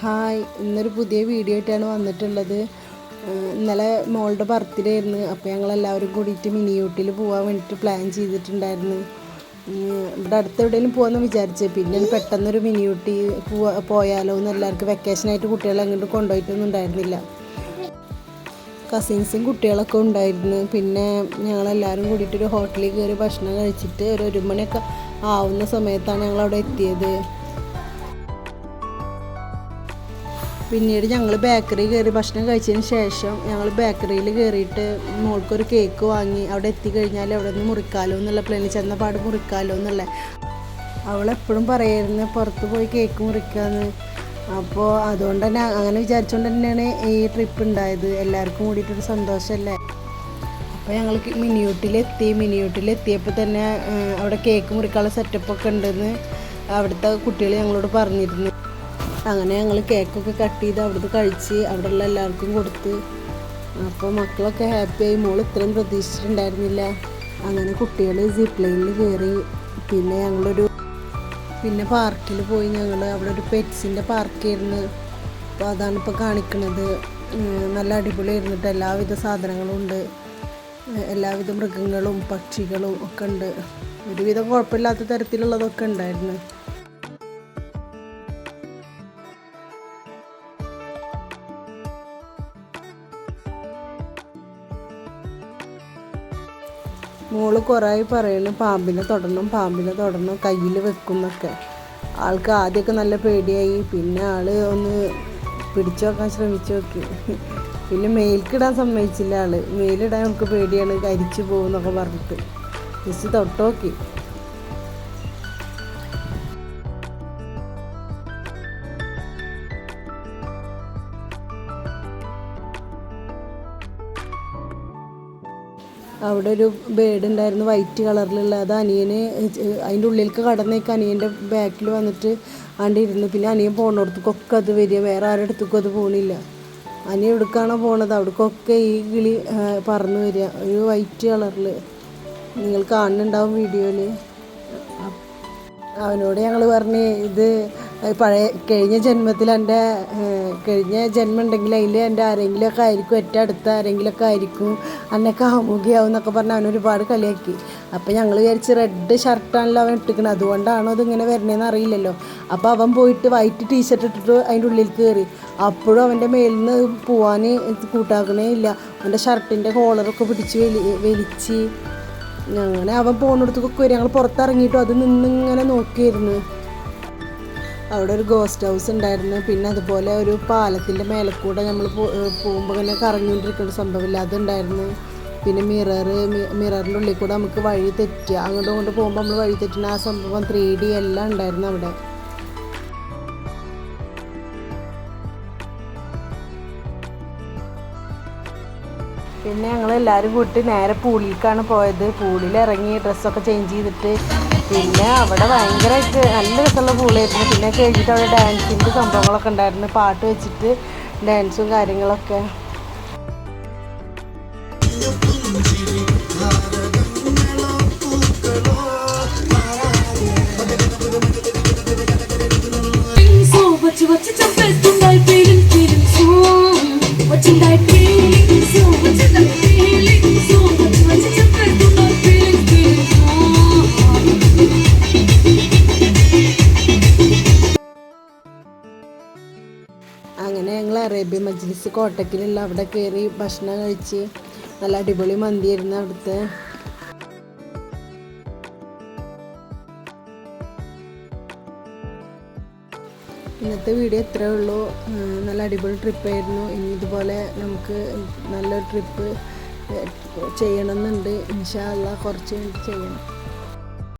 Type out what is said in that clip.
Hi ഇന്നൊരു പുതിയ video ആയിട്ടാണ് വന്നിട്ടുള്ളത്. ഇന്നലെ മോളുടെ ബർത്ത്ഡേ ആയിരുന്നു. അപ്പോൾ ഞങ്ങൾ എല്ലാവരും കൂടിയിട്ട് മിനി യൂട്ടിയിൽ പോകാൻ വേണ്ടിയിട്ട് പ്ലാൻ ചെയ്തിട്ടുണ്ടായിരുന്നു. ഇവിടെ അടുത്ത് എവിടെയെങ്കിലും പോകാമെന്ന് വിചാരിച്ചത് പിന്നെ പെട്ടെന്നൊരു മിനി യൂട്ടി പോവാ പോയാലോ എന്ന് എല്ലാവർക്കും വെക്കേഷനായിട്ട് കുട്ടികളെ അങ്ങോട്ട് കൊണ്ടുപോയിട്ടൊന്നും ഉണ്ടായിരുന്നില്ല. കസിൻസും കുട്ടികളൊക്കെ ഉണ്ടായിരുന്നു. പിന്നെ ഞങ്ങളെല്ലാവരും കൂടിയിട്ട് ഒരു ഹോട്ടലിൽ കയറി ഭക്ഷണം കഴിച്ചിട്ട് ഒരു ഒരു മണിയൊക്കെ ആവുന്ന സമയത്താണ് ഞങ്ങൾ അവിടെ എത്തിയത്. പിന്നീട് ഞങ്ങൾ ബേക്കറി കയറി ഭക്ഷണം കഴിച്ചതിന് ശേഷം ഞങ്ങൾ ബേക്കറിയിൽ കയറിയിട്ട് മോൾക്കൊരു കേക്ക് വാങ്ങി. അവിടെ എത്തിക്കഴിഞ്ഞാൽ അവിടെ നിന്ന് മുറിക്കാലോ എന്നുള്ള പ്ലാനിൽ ചെന്ന പാട് മുറിക്കാലോ എന്നുള്ള അവളെപ്പോഴും പറയായിരുന്നു പുറത്ത് പോയി കേക്ക് മുറിക്കാന്ന്. അപ്പോൾ അതുകൊണ്ട് തന്നെ അങ്ങനെ വിചാരിച്ചുകൊണ്ട് തന്നെയാണ് ഈ ട്രിപ്പ് ഉണ്ടായത് എല്ലാവർക്കും കൂടിയിട്ടൊരു സന്തോഷമല്ലേ അപ്പോൾ ഞങ്ങൾ മിനിയൂട്ടിലെത്തി. മിനിയൂട്ടിലെത്തിയപ്പോൾ തന്നെ അവിടെ കേക്ക് മുറിക്കാനുള്ള സെറ്റപ്പൊക്കെ ഉണ്ടെന്ന് അവിടുത്തെ കുട്ടികൾ ഞങ്ങളോട് പറഞ്ഞിരുന്നു. അങ്ങനെ ഞങ്ങൾ കേക്കൊക്കെ കട്ട് ചെയ്ത് അവിടുന്ന് കഴിച്ച് അവിടെയുള്ള എല്ലാവർക്കും കൊടുത്ത്. അപ്പോൾ മക്കളൊക്കെ ഹാപ്പിയായി മോൾ ഇത്രയും പ്രതീക്ഷിച്ചിട്ടുണ്ടായിരുന്നില്ല. അങ്ങനെ കുട്ടികൾ സിപ്പ് ലൈനിൽ കയറി പിന്നെ ഞങ്ങളൊരു പിന്നെ പാർക്കിൽ പോയി ഞങ്ങൾ അവിടെ ഒരു പെറ്റ്സിന്റെ പാർക്കായിരുന്നു അപ്പോൾ അതാണ് ഇപ്പോൾ കാണിക്കുന്നത് നല്ല അടിപൊളിയായിരുന്നു കേട്ടോ എല്ലാവിധ സാധനങ്ങളും ഉണ്ട്. എല്ലാവിധ മൃഗങ്ങളും പക്ഷികളും ഒക്കെ ഉണ്ട്. ഒരുവിധം കുഴപ്പമില്ലാത്ത തരത്തിലുള്ളതൊക്കെ ഉണ്ടായിരുന്നു. മോൾ കുറേ പറയണു പാമ്പിനെ തൊടണം പാമ്പിനെ തൊടണം കയ്യിൽ വെക്കും എന്നൊക്കെ. ആൾക്ക് ആദ്യമൊക്കെ നല്ല പേടിയായി. പിന്നെ ആൾ ഒന്ന് പിടിച്ചു നോക്കാൻ ശ്രമിച്ചു നോക്കി. പിന്നെ മെയിൽക്കിടാൻ സമ്മതിച്ചില്ല ആൾ. മെയിലിടാൻ നമുക്ക് പേടിയാണ്. കരിച്ചു പോകും എന്നൊക്കെ പറഞ്ഞിട്ട്. ജസ്റ്റ് തൊട്ടോക്കി. അവിടെ ഒരു ബേഡ് ഉണ്ടായിരുന്നു വൈറ്റ് കളറിലുള്ള അത് അനിയന് അതിന്റെ ഉള്ളിലേക്ക് കടന്നേക്ക് അനിയന്റെ ബാക്കിൽ വന്നിട്ട് ആണ്ട് ഇരുന്നു. പിന്നെ അനിയൻ പോണടത്തേക്കൊക്കെ അത് വരിക. വേറെ ആരുടെ അടുത്തേക്കും അത് പോണില്ല. അനി എവിടേക്കാണോ പോണത് അവിടേക്കൊക്കെ ഈ കിളി പറന്ന് വരിക. ഒരു വൈറ്റ് കളറിൽ നിങ്ങൾ കാണുന്നുണ്ടാവും വീഡിയോയിൽ അവനോട് ഞങ്ങൾ പറഞ്ഞ് ഇത് പഴയ കഴിഞ്ഞ ജന്മത്തിൽ എന്റെ കഴിഞ്ഞ ജന്മം ഉണ്ടെങ്കിൽ അതിൽ എന്റെ ആരെങ്കിലുമൊക്കെ ആയിരിക്കും ഏറ്റവും അടുത്ത ആരെങ്കിലുമൊക്കെ ആയിരിക്കും അന്നൊക്കെ കാമുകിയാവും എന്നൊക്കെ പറഞ്ഞ് അവൻ ഒരുപാട് കളിയാക്കി. അപ്പോൾ ഞങ്ങൾ വിചാരിച്ച് റെഡ് ഷർട്ടാണല്ലോ അവൻ ഇട്ടിക്കണത് അതുകൊണ്ടാണോ അതിങ്ങനെ വരണേന്ന് അറിയില്ലല്ലോ. അപ്പോൾ അവൻ പോയിട്ട് വൈറ്റ് ടീഷർട്ട് ഇട്ടിട്ട് അതിന്റെ ഉള്ളിൽ കയറി അപ്പോഴും അവന്റെ മേലിൽ നിന്ന് പോവാൻ കൂട്ടാക്കണേ ഇല്ല. അവന്റെ ഷർട്ടിന്റെ കോളറൊക്കെ പിടിച്ച് വലി വലിച്ച്. അങ്ങനെ അവൻ പോകുന്നിടത്തൊക്കെ ഞങ്ങൾ പുറത്തിറങ്ങിയിട്ടും അത് നിന്നിങ്ങനെ നോക്കിയിരുന്നു. അവിടെ ഒരു ഗോസ്റ്റ് ഹൗസ് ഉണ്ടായിരുന്നു. പിന്നെ അതുപോലെ ഒരു പാലത്തിന്റെ മേലെ കൂടെ നമ്മൾ പോകുമ്പോൾ ഇങ്ങനെ കറങ്ങിക്കൊണ്ടിരിക്കുന്ന സംഭവമില്ല. അതുണ്ടായിരുന്നു. പിന്നെ മിറർ മിററിന്റെ ഉള്ളിൽ കൂടെ നമുക്ക് വഴി തെറ്റുക അങ്ങോട്ടും ഇങ്ങോട്ട് പോകുമ്പോൾ നമ്മൾ വഴി തെറ്റുന്ന ആ സംഭവം ത്രീ ഡി എല്ലാം ഉണ്ടായിരുന്നു അവിടെ. പിന്നെ ഞങ്ങൾ എല്ലാവരും കൂട്ടി നേരെ പൂളിലേക്കാണ് പോയത്. പൂളിൽ ഇറങ്ങി ഡ്രസ്സൊക്കെ ചേഞ്ച് ചെയ്തിട്ട് പിന്നെ അവിടെ ഭയങ്കര നല്ല രസമുള്ള പൂളായിരുന്നു. പിന്നെ കഴിഞ്ഞിട്ട് അവിടെ ഡാൻസിന്റെ സംഭവങ്ങളൊക്കെ ഉണ്ടായിരുന്നു. പാട്ട് വെച്ചിട്ട് ഡാൻസും കാര്യങ്ങളൊക്കെ. So what you what you jump is അങ്ങനെ ഞങ്ങൾ അറേബ്യ മജ്ലിസ് കോട്ടക്കിലുള്ള അവിടെ കയറി ഭക്ഷണം കഴിച്ച് നല്ല അടിപൊളി മന്തിയായിരുന്നു അവിടുത്തെ. ഇന്നത്തെ വീഡിയോ എത്രയേ ഉള്ളൂ. നല്ല അടിപൊളി ട്രിപ്പായിരുന്നു ഇനി ഇതുപോലെ നമുക്ക് നല്ലൊരു ട്രിപ്പ് ചെയ്യണമെന്നുണ്ട്. ഇൻഷാല്ല കുറച്ച് ചെയ്യണം.